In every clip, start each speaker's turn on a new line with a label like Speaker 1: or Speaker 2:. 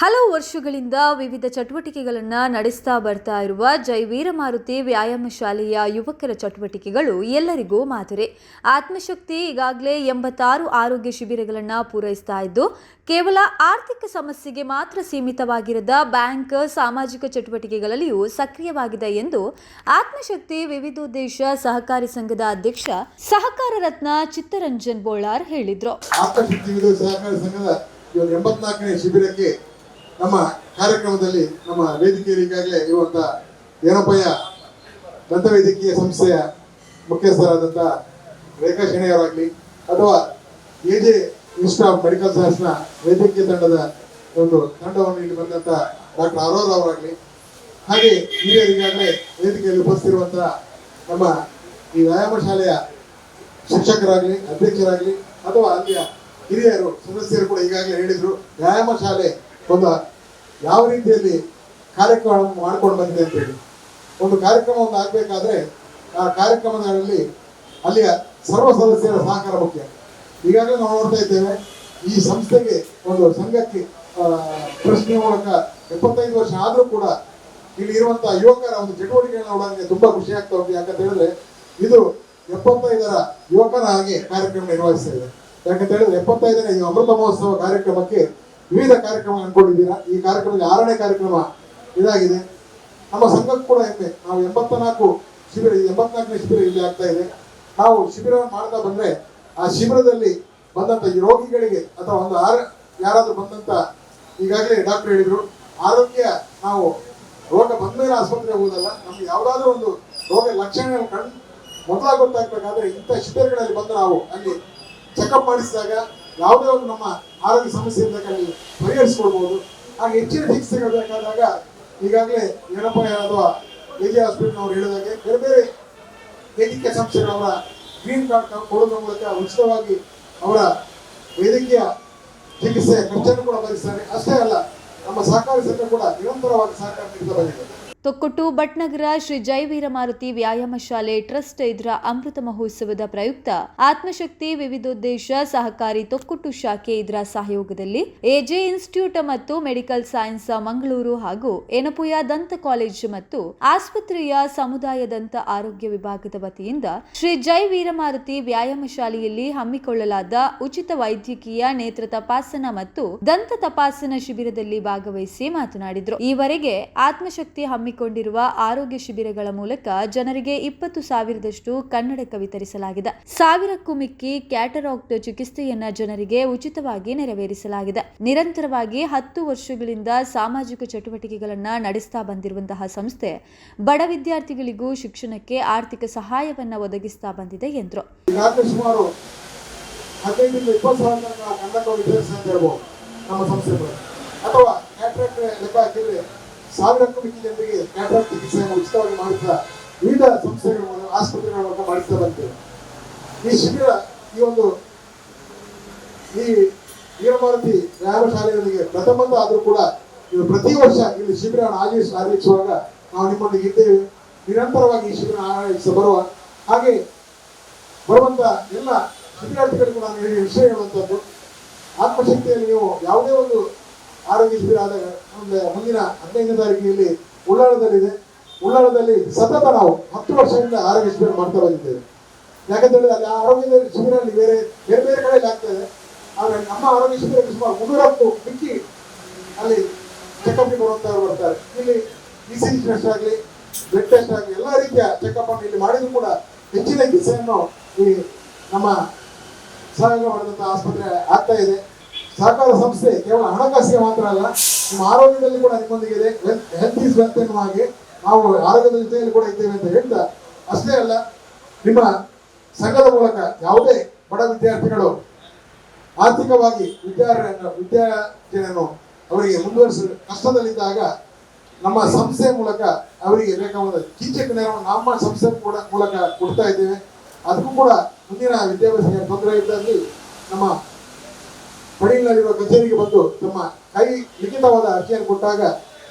Speaker 1: ಹಲವು ವರ್ಷಗಳಿಂದ ವಿವಿಧ ಚಟುವಟಿಕೆಗಳನ್ನು ನಡೆಸ್ತಾ ಬರ್ತಾ ಇರುವ ಜೈ ವೀರಮಾರುತಿ ವ್ಯಾಯಾಮ ಶಾಲೆಯ ಯುವಕರ ಚಟುವಟಿಕೆಗಳು ಎಲ್ಲರಿಗೂ ಮಾದರಿ. ಆತ್ಮಶಕ್ತಿ ಈಗಾಗಲೇ ಎಂಬತ್ತಾರು ಆರೋಗ್ಯ ಶಿಬಿರಗಳನ್ನು ಪೂರೈಸ್ತಾ ಇದ್ದು, ಕೇವಲ ಆರ್ಥಿಕ ಸಮಸ್ಯೆಗೆ ಮಾತ್ರ ಸೀಮಿತವಾಗಿರದ ಬ್ಯಾಂಕ್ ಸಾಮಾಜಿಕ ಚಟುವಟಿಕೆಗಳಲ್ಲಿಯೂ ಸಕ್ರಿಯವಾಗಿದೆ ಎಂದು ಆತ್ಮಶಕ್ತಿ ವಿವಿಧೋದ್ದೇಶ ಸಹಕಾರಿ ಸಂಘದ ಅಧ್ಯಕ್ಷ ಸಹಕಾರ ರತ್ನ ಚಿತ್ತರಂಜನ್ ಬೋಳಾರ್ ಹೇಳಿದ್ರು.
Speaker 2: ನಮ್ಮ ಕಾರ್ಯಕ್ರಮದಲ್ಲಿ ನಮ್ಮ ವೇದಿಕೆಯಲ್ಲಿ ಈಗಾಗಲೇ ಇರುವಂತ ಏನಪ್ಪಯ್ಯ ದಂತವೈದ್ಯಕೀಯ ಸಂಸ್ಥೆಯ ಮುಖ್ಯಸ್ಥರಾದಂಥ ರೇಖಾ ಶೆಣೆಯವರಾಗಲಿ ಅಥವಾ A J institute of medical ಸೈನ್ಸ್ನ ವೈದ್ಯಕೀಯ ತಂಡದ ಒಂದು ತಂಡವನ್ನು ಇಲ್ಲಿ ಬಂದಂಥ ಡಾಕ್ಟರ್ ಅರೋರ್ ಅವರಾಗಲಿ, ಹಾಗೆ ಹಿರಿಯರಿಗಾಗಲೇ ವೇದಿಕೆಯಲ್ಲಿ ಉಪಸ್ಥಿತಿರುವಂತಹ ನಮ್ಮ ಈ ವ್ಯಾಯಾಮ ಶಾಲೆಯ ಶಿಕ್ಷಕರಾಗಲಿ, ಅಧ್ಯಕ್ಷರಾಗಲಿ ಅಥವಾ ಅಲ್ಲಿಯ ಹಿರಿಯರು, ಸದಸ್ಯರು ಕೂಡ ಈಗಾಗಲೇ ಹೇಳಿದ್ರು, ವ್ಯಾಯಾಮ ಶಾಲೆ ಒಂದು ಯಾವ ರೀತಿಯಲ್ಲಿ ಕಾರ್ಯಕ್ರಮ ಮಾಡ್ಕೊಂಡು ಬಂದಿದೆ ಅಂತ ಹೇಳಿ. ಒಂದು ಕಾರ್ಯಕ್ರಮ ಒಂದು ಆಗಬೇಕಾದ್ರೆ ಆ ಕಾರ್ಯಕ್ರಮಗಳಲ್ಲಿ ಅಲ್ಲಿಯ ಸರ್ವ ಸದಸ್ಯರ ಸಹಕಾರ ಮುಖ್ಯ. ಈಗಾಗಲೇ ನಾವು ನೋಡ್ತಾ ಇದ್ದೇವೆ, ಈ ಸಂಸ್ಥೆಗೆ ಒಂದು ಸಂಘಕ್ಕೆ ಪ್ರಶ್ನೆ ಮೂಲಕ ಎಪ್ಪತ್ತೈದು ವರ್ಷ ಆದರೂ ಕೂಡ ಇಲ್ಲಿ ಇರುವಂತಹ ಯುವಕರ ಒಂದು ಚಟುವಟಿಕೆಗಳನ್ನ ನೋಡೋದಕ್ಕೆ ತುಂಬಾ ಖುಷಿ ಆಗ್ತಾ ಉಂಟು. ಯಾಕಂತ ಹೇಳಿದ್ರೆ ಇದು ಎಪ್ಪತ್ತೈದರ ಯುವಕರ ಹಾಗೆ ಕಾರ್ಯಕ್ರಮ ನಿರ್ವಹಿಸ್ತಾ ಇದೆ. ಯಾಕಂತ ಹೇಳಿದ್ರೆ ಎಪ್ಪತ್ತೈದನೇ ಅಮೃತ ಮಹೋತ್ಸವ ಕಾರ್ಯಕ್ರಮಕ್ಕೆ ವಿವಿಧ ಕಾರ್ಯಕ್ರಮ ಅನ್ಕೊಂಡಿದ್ದೀರಾ? ಈ ಕಾರ್ಯಕ್ರಮದ ಆರನೇ ಕಾರ್ಯಕ್ರಮ ಇದಾಗಿದೆ. ನಮ್ಮ ಸಂಘಕ್ಕೆ ಕೂಡ ಹೆಮ್ಮೆ ನಾವು ಎಂಬತ್ತ ನಾಲ್ಕು ಶಿಬಿರ ಎಂಬತ್ನಾಲ್ಕನೇ ಶಿಬಿರ ಇಲ್ಲಿ ಆಗ್ತಾ ಇದೆ. ನಾವು ಶಿಬಿರವನ್ನು ಮಾಡ್ತಾ ಬಂದ್ರೆ ಆ ಶಿಬಿರದಲ್ಲಿ ಬಂದಂತ ಈ ರೋಗಿಗಳಿಗೆ ಅಥವಾ ಒಂದು ಆರ, ಯಾರಾದರೂ ಬಂದಂತ ಈಗಾಗಲೇ ಡಾಕ್ಟರ್ ಹೇಳಿದರು, ಆರೋಗ್ಯ ನಾವು ರೋಗ ಬಂದ್ಮೇಲೆ ಆಸ್ಪತ್ರೆಗೆ ಹೋಗೋದಲ್ಲ, ನಮ್ಗೆ ಯಾವುದಾದ್ರೂ ಒಂದು ರೋಗ ಲಕ್ಷಣಗಳು ಕಂಡು ಮೊದಲಾಗಿ ಗೊತ್ತಾಗಬೇಕಾದ್ರೆ ಇಂಥ ಶಿಬಿರಗಳಲ್ಲಿ ಬಂದು ನಾವು ಅಲ್ಲಿ ಚೆಕಪ್ ಮಾಡಿಸಿದಾಗ ಯಾವುದೇ ಒಂದು ನಮ್ಮ ಆರೋಗ್ಯ ಸಮಸ್ಯೆ ಬೇಕಾದ್ರೆ ಅಲ್ಲಿ ಪರಿಹರಿಸ್ಕೊಳ್ಬಹುದು ಹಾಗೆ ಹೆಚ್ಚಿನ ಚಿಕಿತ್ಸೆಗಳು ಬೇಕಾದಾಗ ಈಗಾಗಲೇ ಯಡಪ್ಪ ಅಥವಾ ಎ ಜಿ ಹಾಸ್ಪಿಟಲ್ ಅವರು ಹೇಳಿದಾಗೆ ಬೇರೆ ಬೇರೆ ವೈದ್ಯಕೀಯ ಸಂಸ್ಥೆಗಳವರ ಗ್ರೀನ್ ಕಾರ್ಡ್ ಕೊಡೋದ್ರ ಮೂಲಕ ಉಚಿತವಾಗಿ ಅವರ ವೈದ್ಯಕೀಯ ಚಿಕಿತ್ಸೆ ಖರ್ಚನ್ನು ಕೂಡ ಭರಿಸ್ತಾರೆ. ಅಷ್ಟೇ ಅಲ್ಲ, ನಮ್ಮ ಸಹಕಾರಿ ಸಂಘ ಕೂಡ ನಿರಂತರವಾಗಿ ಸಹಕಾರ ನೀಡ್ತಾ ಬಂದಿದೆ.
Speaker 1: ತೊಕ್ಕೊಟ್ಟು ಭಟ್ನಗರ ಶ್ರೀ ಜೈವೀರ ಮಾರುತಿ ವ್ಯಾಯಾಮ ಶಾಲೆ ಟ್ರಸ್ಟ್ ಇದರ ಅಮೃತ ಮಹೋತ್ಸವದ ಪ್ರಯುಕ್ತ ಆತ್ಮಶಕ್ತಿ ವಿವಿಧೋದ್ದೇಶ ಸಹಕಾರಿ ತೊಕ್ಕೊಟ್ಟು ಶಾಖೆ ಇದರ ಸಹಯೋಗದಲ್ಲಿ ಎಜೆ ಇನ್ಸ್ಟಿಟ್ಯೂಟ್ ಮತ್ತು ಮೆಡಿಕಲ್ ಸೈನ್ಸ್ ಮಂಗಳೂರು ಹಾಗೂ ಎನಪುಯ ದಂತ ಕಾಲೇಜ್ ಮತ್ತು ಆಸ್ಪತ್ರೆಯ ಸಮುದಾಯ ದಂತ ಆರೋಗ್ಯ ವಿಭಾಗದ ವತಿಯಿಂದ ಶ್ರೀ ಜೈ ವೀರಮಾರುತಿ ವ್ಯಾಯಾಮ ಶಾಲೆಯಲ್ಲಿ ಹಮ್ಮಿಕೊಳ್ಳಲಾದ ಉಚಿತ ವೈದ್ಯಕೀಯ ನೇತ್ರ ತಪಾಸಣಾ ಮತ್ತು ದಂತ ತಪಾಸಣಾ ಶಿಬಿರದಲ್ಲಿ ಭಾಗವಹಿಸಿ ಮಾತನಾಡಿದರು. ಈವರೆಗೆ ಆತ್ಮಶಕ್ತಿ ಹಮ್ಮಿಕೊಂಡಿರುವ ಆರೋಗ್ಯ ಶಿಬಿರಗಳ ಮೂಲಕ ಜನರಿಗೆ ಇಪ್ಪತ್ತು ಸಾವಿರದಷ್ಟು ಕನ್ನಡಕ ವಿತರಿಸಲಾಗಿದೆ ಸಾವಿರಕ್ಕೂ ಮಿಕ್ಕಿ ಕ್ಯಾಟರಾಕ್ಟ್ ಚಿಕಿತ್ಸೆಯನ್ನ ಜನರಿಗೆ ಉಚಿತವಾಗಿ ನೆರವೇರಿಸಲಾಗಿದೆ. ನಿರಂತರವಾಗಿ ಹತ್ತು ವರ್ಷಗಳಿಂದ ಸಾಮಾಜಿಕ ಚಟುವಟಿಕೆಗಳನ್ನ ನಡೆಸ್ತಾ ಬಂದಿರುವಂತಹ ಸಂಸ್ಥೆ ಬಡ ವಿದ್ಯಾರ್ಥಿಗಳಿಗೂ ಶಿಕ್ಷಣಕ್ಕೆ ಆರ್ಥಿಕ ಸಹಾಯವನ್ನ ಒದಗಿಸ್ತಾ ಬಂದಿದೆ ಎಂದರು.
Speaker 2: ನಮ್ಮ ಸಂಸ್ಥೆಗಳು. ಅಥವಾ ಲೆಕ್ಕ ಹಾಕಿದ್ರೆ ಸಾವಿರಕ್ಕೂ ಮಿಕ್ಕಿ ಜನರಿಗೆ ಕ್ಯಾಟ್ರಾಕ್ಟ್ ಚಿಕಿತ್ಸೆಯನ್ನು ಉಚಿತವಾಗಿ ಮಾಡುತ್ತಾ ವಿವಿಧ ಸಂಸ್ಥೆಗಳ ಆಸ್ಪತ್ರೆಗಳ ಮೂಲಕ ಮಾಡುತ್ತಾ ಬಂತೇವೆ ಈ ಶಿಬಿರ ಈ ಒಂದು ಈ ವೀರಭಾರತಿ ವ್ಯಾಯಾಮ ಶಾಲೆಗಳಿಗೆ ಪ್ರಥಮಂತ ಆದರೂ ಕೂಡ ಇದು ಪ್ರತಿ ವರ್ಷ ಇಲ್ಲಿ ಶಿಬಿರ ಆಯೋಜಿಸಿ ಆಯೋಜಿಸುವಾಗ ನಾವು ನಿಮ್ಮೊಂದಿಗೆ ಇದ್ದೇವೆ. ನಿರಂತರವಾಗಿ ಈ ಶಿಬಿರ ಆಯೋಜಿಸ ಬರುವ ಹಾಗೆ ಬರುವಂತ ಎಲ್ಲ ಶಿಬಿರಾರ್ಥಿಗಳಿಗೂ ನಾನು ಹೇಳಿ ವಿಷಯ ಹೇಳುವಂಥದ್ದು ಆತ್ಮಶಕ್ತಿಯಲ್ಲಿ ನೀವು ಯಾವುದೇ ಒಂದು ಆರೋಗ್ಯ ಶಿಬಿರ ಆದಾಗ ಒಂದು ಮುಂದಿನ ಹದಿನೈದನೇ ತಾರೀಕಿನಲ್ಲಿ ಉಳ್ಳಾಳದಲ್ಲಿದೆ. ಉಳ್ಳಾಳದಲ್ಲಿ ಸತತ ನಾವು ಹತ್ತು ವರ್ಷದಿಂದ ಆರೋಗ್ಯ ಶಿಬಿರ ಮಾಡ್ತಾ ಬಂದಿದ್ದೇವೆ. ಯಾಕಂತೇಳಿದ್ರೆ ಅಲ್ಲಿ ಆರೋಗ್ಯದ ಶಿಬಿರ ಅಲ್ಲಿ ಬೇರೆ ಬೇರೆ ಬೇರೆ ಕಡೆಯಲ್ಲಿ ಆಗ್ತದೆ ಆದರೆ ನಮ್ಮ ಆರೋಗ್ಯ ಶಿಬಿರಕ್ಕೆ ಸುಮಾರು ಮುನ್ನೂರಕ್ಕೂ ಮಿಕ್ಕಿ ಅಲ್ಲಿ ಚೆಕಪ್ಗೆ ಬರುವಂತವ್ರು ಬರ್ತಾರೆ. ಇಲ್ಲಿ ಇ ಸಿ ಜಿ ಟೆಸ್ಟ್ ಆಗಲಿ ಬ್ಲಡ್ ಟೆಸ್ಟ್ ಆಗಲಿ, ಎಲ್ಲ ರೀತಿಯ ಚೆಕಪ್ ಅನ್ನು ಇಲ್ಲಿ ಮಾಡಿದ್ರು ಕೂಡ ಹೆಚ್ಚಿನ ಚಿಕಿತ್ಸೆಯನ್ನು ಈ ನಮ್ಮ ಸಹಾಯ ಮಾಡಿದಂಥ ಆಸ್ಪತ್ರೆ ಆಗ್ತಾ ಇದೆ. ಸಹಕಾರ ಸಂಸ್ಥೆ, ಕೇವಲ ಹಣಕಾಸಿಗೆ ಮಾತ್ರ ಅಲ್ಲ, ನಿಮ್ಮ ಆರೋಗ್ಯದಲ್ಲಿ ಕೂಡ ನಿಮ್ಮೊಂದಿಗೆ ಇದೆ ಹೆಲ್ತ್ ಈಸ್ ವೆಲ್ತ್ ಎನ್ನುವ ಹಾಗೆ ನಾವು ಆರೋಗ್ಯದ ಜೊತೆಯಲ್ಲಿ ಕೂಡ ಇದ್ದೇವೆ ಅಂತ ಹೇಳ್ತಾ ಅಷ್ಟೇ ಅಲ್ಲ, ನಿಮ್ಮ ಸಂಘದ ಮೂಲಕ ಯಾವುದೇ ಬಡ ವಿದ್ಯಾರ್ಥಿಗಳು ಆರ್ಥಿಕವಾಗಿ ವಿದ್ಯಾರ್ಥಿಯನ್ನು ವಿದ್ಯಾರ್ಥಿಯನ್ನು ಅವರಿಗೆ ಮುಂದುವರಿಸಲು ಕಷ್ಟದಲ್ಲಿದ್ದಾಗ ನಮ್ಮ ಸಂಸ್ಥೆ ಮೂಲಕ ಅವರಿಗೆ ಬೇಕಾದ ಕಿಂಚಕ ನೆರವನ್ನು ನಮ್ಮ ಸಂಸ್ಥೆ ಕೂಡ ಮೂಲಕ ಕೊಡ್ತಾ ಇದ್ದೇವೆ. ಅದಕ್ಕೂ ಕೂಡ ಮುಂದಿನ ವಿದ್ಯಾಭ್ಯಾಸಕ್ಕೆ ತೊಂದರೆ ಇದ್ದಲ್ಲಿ ನಮ್ಮ ಪಡಿಲಿನಲ್ಲಿರುವ ಕಚೇರಿಗೆ ಬಂದು ತಮ್ಮ ಕೈ ಲಿಖಿತವಾದ ಅರ್ಜಿಯನ್ನು ಕೊಟ್ಟಾಗ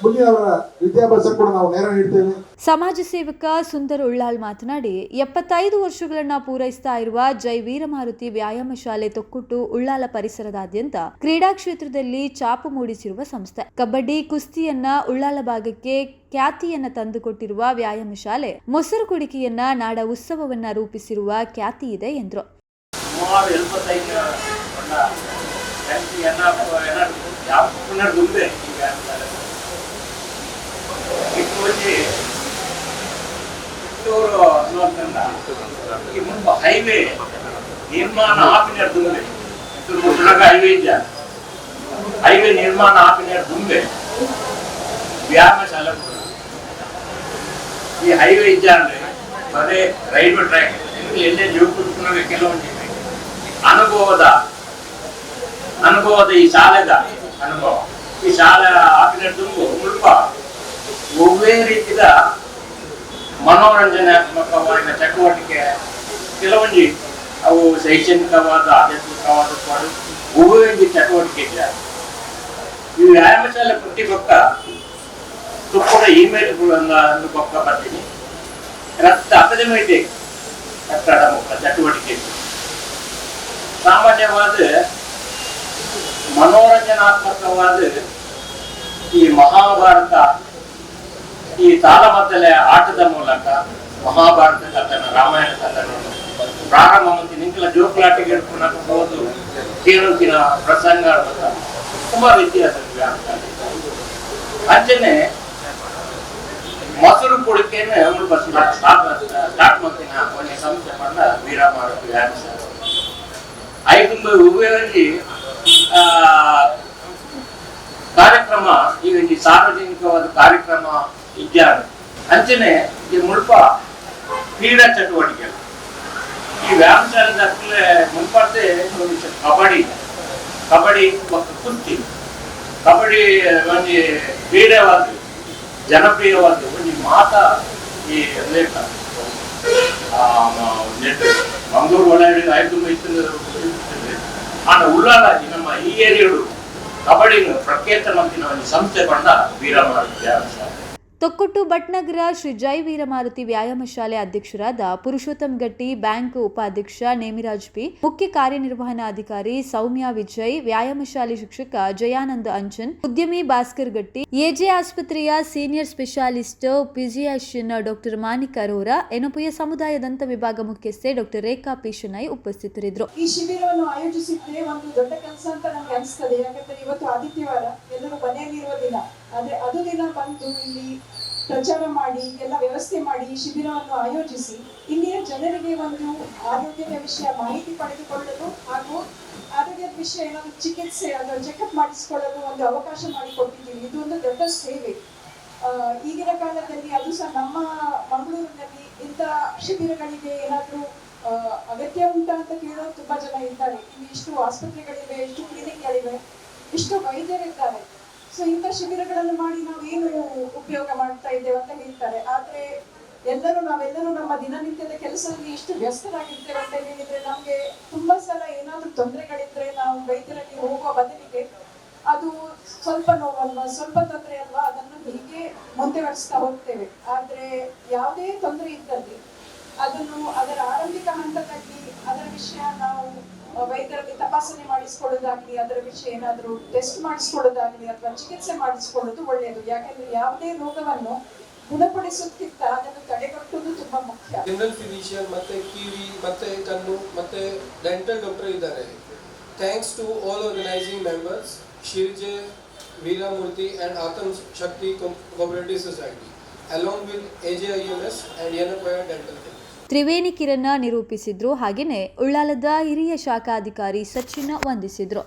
Speaker 2: ಮುಂದಿನವರ ವಿದ್ಯಾಭ್ಯಾಸ ಕೂಡ ನಾವು ನೇರ ನೀಡ್ತೇವೆ.
Speaker 1: ಸಮಾಜ ಸೇವಕ ಸುಂದರ್ ಉಳ್ಳಾಳ್ ಮಾತನಾಡಿ ಎಪ್ಪತ್ತೈದು ವರ್ಷಗಳನ್ನ ಪೂರೈಸ್ತಾ ಇರುವ ಜೈ ವೀರಮಾರುತಿ ವ್ಯಾಯಾಮ ಶಾಲೆ ತೊಕ್ಕುಟ್ಟು ಉಳ್ಳಾಲ ಪರಿಸರದಾದ್ಯಂತ ಕ್ರೀಡಾ ಕ್ಷೇತ್ರದಲ್ಲಿ ಚಾಪು ಮೂಡಿಸಿರುವ ಸಂಸ್ಥೆ. ಕಬಡ್ಡಿ ಕುಸ್ತಿಯನ್ನ ಉಳ್ಳಾಲ ಭಾಗಕ್ಕೆ ಖ್ಯಾತಿಯನ್ನ ತಂದುಕೊಟ್ಟಿರುವ ವ್ಯಾಯಾಮ ಶಾಲೆ ಮೊಸರು ಕುಡಿಕೆಯನ್ನ ನಾಡ ಉತ್ಸವವನ್ನ ರೂಪಿಸಿರುವ ಖ್ಯಾತಿ ಇದೆ ಎಂದರು.
Speaker 3: ಸುಮಾರು ಎಲ್ಪತ್ತೈದು ಬಣ್ಣ ಜಾಸ್ತಿ ಎನ್ನ ಎನ್ನ ಯಾವ ಪುನರ್ ದುಂಬೆ ಈಗ ಅಂತಾರೆ ಚಿಕ್ಕವಲ್ಲಿ ಚಿತ್ತೂರು ಅನ್ನುವಂತಂದ ಈ ಮುಂಬ ಹೈವೇ ನಿರ್ಮಾಣ ಆಪಿನ ದುಂಬೆ ಚಿತ್ತೂರು ಮುಟ್ಲಾಗ ಹೈವೇ ಇದ್ದ ಹೈವೇ ನಿರ್ಮಾಣ ಆಪಿನ ದುಂಬೆ ವ್ಯಾಯಾಮ ಶಾಲೆ ಕೂಡ. ಈ ಹೈವೇ ಇದ್ದ ಅಂದ್ರೆ ಬರೇ ರೈಲ್ವೆ ಟ್ರ್ಯಾಕ್ ಎಲ್ಲೇ ಜೀವಕುಟುಂಬ ಕೆಲವೊಂದಿದೆ ಅನುಭವದ ಈ ಶಾಲೆದ ಅನುಭವ. ಈ ಶಾಲೆ ಆಗಿನ ತುಂಬು ಒಬ್ಬೇ ರೀತಿಯ ಮನೋರಂಜನಾತ್ಮಕವಾದ ಚಟುವಟಿಕೆ ಕೆಲವೊಂದು ಅವು ಶೈಕ್ಷಣಿಕವಾದ, ಆಧ್ಯಾತ್ಮಿಕವಾದ ಒಂದು ಚಟುವಟಿಕೆ ಇದೆ. ಈ ವ್ಯಾಯಾಮ ಶಾಲೆ ಪ್ರತಿ ಪಕ್ಕ ತುಪ್ಪದ ಇಮೇಲ್ಗಳನ್ನು ಪಕ್ಕ ಬರ್ತೀನಿ. ರಕ್ತ, ಅಕಾಡೆಮಿಕ್ ಕಟ್ಟಡ ಮುಖ ಚಟುವಟಿಕೆ. ಇದೆ. ಸಾಮಾನ್ಯವಾದ ಮನೋರಂಜನಾತ್ಮಕವಾದ ಈ ಮಹಾಭಾರತ, ಈ ತಾಳಮದ್ದಲೆ ಆಟದ ಮೂಲಕ ಮಹಾಭಾರತ ಕಥನ, ರಾಮಾಯಣ ಕಥನ ಪ್ರಾರಂಭ ಮತ್ತು ನಿಂಕಲ ಜೋಕುಲಾಟಿಗೆ ಹೋದು. ಕೇಳುತ್ತಿನ ಪ್ರಸಂಗ ತುಂಬಾ ವ್ಯತ್ಯಾಸ ಅಂಜನೆ ಮೊಸರು ಕುಡಿಕೆನೆ ಸ್ವಲ್ಪ ಸ್ಟಾರ್ಟ್ ಮಾಡ್ತೀನಿ ಒಂದು ಸಂಸ್ಥೆ ಪಂಡ ವೀರ ವ್ಯಾಯಾಮ ಐದು ಉಭಯದಲ್ಲಿ ಆ ಕಾರ್ಯಕ್ರಮ, ಈಗ ಈ ಸಾರ್ವಜನಿಕವಾದ ಕಾರ್ಯಕ್ರಮ ಇದ್ದಾರೆ ಅಂಚನೆ ಈ ಮುಲ್ಪ ಕ್ರೀಡಾ ಚಟುವಟಿಕೆ ಈ ವ್ಯಾಯಾಮಶಾಲೆ ಶಾಲೆ ಮುನ್ಪಾಡ್ದೆ ಒಂದು ಕಬಡ್ಡಿ ಕಬಡ್ಡಿ ಕಬಡ್ಡಿ ಮತ್ತು ಕುಸ್ತಿ. ಕಬಡ್ಡಿ ಒಂದು ಕ್ರೀಡೆವಾದ್ರು ಜನಪ್ರಿಯವಾದ್ರು ಒಂದು ಮಾತ ಈ ಲೇಖ ಮಂಗಳೂರು ಒಳಗಡೆ ಐದು ಮೈಸೂರು ಆನ ಉಳ್ಳಾಲಾಗಿ ನಮ್ಮ ಈ ಏರಿಯರು ಕಬಡ್ಡಿನ ಪ್ರಖ್ಯಾತ ಮತ್ತಿನ ಒಂದು ಸಂಸ್ಥೆ ಕೊಂಡ ಮಾಡುತ್ತೆ ಶಾಲೆ
Speaker 1: ತೊಕ್ಕೊಟ್ಟು ಭಟ್ನಗರ ಶ್ರೀ ಜೈ ವೀರಮಾರುತಿ ವ್ಯಾಯಾಮ ಶಾಲೆ ಅಧ್ಯಕ್ಷರಾದ ಪುರುಷೋತ್ತಮ್ ಗಟ್ಟಿ, ಬ್ಯಾಂಕ್ ಉಪಾಧ್ಯಕ್ಷ ನೇಮಿರಾಜ್ ಪಿ, ಮುಖ್ಯ ಕಾರ್ಯನಿರ್ವಹಣಾಧಿಕಾರಿ ಸೌಮ್ಯ ವಿಜಯ್, ವ್ಯಾಯಾಮ ಶಾಲೆ ಶಿಕ್ಷಕ ಜಯಾನಂದ ಅಂಚನ್, ಉದ್ಯಮಿ ಭಾಸ್ಕರ್ ಗಟ್ಟಿ, ಎಜೆ ಆಸ್ಪತ್ರೆಯ senior specialist physician doctor Manik Arora Yenepoya ಸಮುದಾಯ ದಂತ ವಿಭಾಗ ಮುಖ್ಯಸ್ಥೆ ಡಾಕ್ಟರ್ ರೇಖಾ ಪಿಶನೈ ಉಪಸ್ಥಿತರಿದ್ದರು.
Speaker 4: ಈ ಶಿಬಿರವನ್ನು ಒಂದು ದೊಡ್ಡ ಕೆಲಸ ಅಂತ ಇವತ್ತು ಆದಿತ್ಯವಾರ ಎಲ್ಲರೂ ಮನೆಯಲ್ಲಿ ದಿನ. ಆದ್ರೆ ಅದು ದಿನ ಬಂದು ಇಲ್ಲಿ ಪ್ರಚಾರ ಮಾಡಿ, ಎಲ್ಲ ವ್ಯವಸ್ಥೆ ಮಾಡಿ ಶಿಬಿರವನ್ನು ಆಯೋಜಿಸಿ, ಇಲ್ಲಿಯ ಜನರಿಗೆ ಒಂದು ಆರೋಗ್ಯದ ವಿಷಯ ಮಾಹಿತಿ ಪಡೆದುಕೊಳ್ಳಲು ಹಾಗೂ ಆರೋಗ್ಯದ ವಿಷಯ ಏನಾದ್ರು ಚಿಕಿತ್ಸೆ ಅಥವಾ ಚೆಕಪ್ ಮಾಡಿಸಿಕೊಳ್ಳಲು ಒಂದು ಅವಕಾಶ ಮಾಡಿಕೊಟ್ಟಿದ್ದೀವಿ. ಇದು ಒಂದು ದೊಡ್ಡ ಸೇವೆ. ಈಗಿನ ಕಾಲದಲ್ಲಿ ಅದು ಸಹ ನಮ್ಮ ಮಂಗಳೂರಿನಲ್ಲಿ ಇಂಥ ಶಿಬಿರಗಳಿಗೆ ಏನಾದರೂ ಅಗತ್ಯ ಉಂಟಾ ಅಂತ ಕೇಳೋದು ತುಂಬಾ ಜನ ಇದ್ದಾರೆ. ಇಲ್ಲಿ ಇಷ್ಟು ಆಸ್ಪತ್ರೆಗಳಿವೆ, ಇಷ್ಟು ಕ್ಲಿನಿಕ್ಗಳಿವೆ ಇಷ್ಟು ವೈದ್ಯರಿದ್ದಾರೆ. ಸೊ ಇಂಥ ಶಿಬಿರಗಳನ್ನು ಮಾಡಿ ನಾವು ಏನು ಉಪಯೋಗ ಮಾಡ್ತಾ ಇದ್ದೇವೆ ಅಂತ ಹೇಳ್ತಾರೆ. ಆದ್ರೆ ಎಲ್ಲರೂ ನಾವೆಲ್ಲರೂ ನಮ್ಮ ದಿನನಿತ್ಯದ ಕೆಲಸದಲ್ಲಿ ಇಷ್ಟು ವ್ಯಸ್ತರಾಗಿರ್ತೇವೆ ಅಂತ ಹೇಳಿದ್ರೆ ನಮ್ಗೆ ತುಂಬಾ ಸಲ ಏನಾದ್ರೂ ತೊಂದರೆಗಳಿದ್ರೆ ನಾವು ವೈದ್ಯರಲ್ಲಿ ಹೋಗುವ ಬದಲಿಗೆ ಅದು ಸ್ವಲ್ಪ ನೋವಲ್ವಾ, ಸ್ವಲ್ಪ ತೊಂದರೆ ಅಲ್ವಾ, ಅದನ್ನು ಹೀಗೆ ಮುಂದುವರಿಸ್ತಾ ಹೋಗ್ತೇವೆ. ಆದ್ರೆ ಯಾವುದೇ ತೊಂದರೆ ಇದ್ದಲ್ಲಿ ಅದನ್ನು ಅದರ ಆರಂಭಿಕ ಹಂತದಲ್ಲಿ ಅದರ ವಿಷಯ ನಾವು ವೈದ್ಯರಲ್ಲಿ ತಪಾಸಣೆ ಮಾಡಿಸ್ಕೊಳ್ಳೋದಾಗ್ಲಿ, ಅದರ ವಿಷಯ ಏನಾದರೂ ಟೆಸ್ಟ್ ಮಾಡಿಸ್ಕೊಳ್ಳೋದಾಗ್ಲಿ ಅಥವಾ ಚಿಕಿತ್ಸೆ ಮಾಡಿಸ್ಕೊಳ್ಳೋದು ಒಳ್ಳೆಯದು ಯಾಕಂದ್ರೆ ಯಾವುದೇ ರೋಗವನ್ನು ಗುಣಪಡಿಸುತ್ತಿತ್ತ ಅದನ್ನು ತಡೆಗಟ್ಟುವುದು ತುಂಬಾ ಮುಖ್ಯ.
Speaker 5: ಜನರಲ್ ಫಿಸಿಷಿಯನ್ ಮತ್ತೆ ಕಿವಿ ಮತ್ತೆ ಕಣ್ಣು ಮತ್ತೆ ಡೆಂಟಲ್ ಡಾಕ್ಟರ್ ಇದ್ದಾರೆ. Thanks to all organising members ಶಿರ್ಜೆ Veeramurthy and Atma Shakti cooperative society along with AJIMS and NFI dental
Speaker 1: Triveni Kirana ನಿರೂಪಿಸಿದ್ರು. ಹಾಗೆಯೇ ಉಳ್ಳಾಲದ ಹಿರಿಯ ಶಾಖಾಧಿಕಾರಿ ಸಚಿನ್ ವಂದಿಸಿದ್ರು.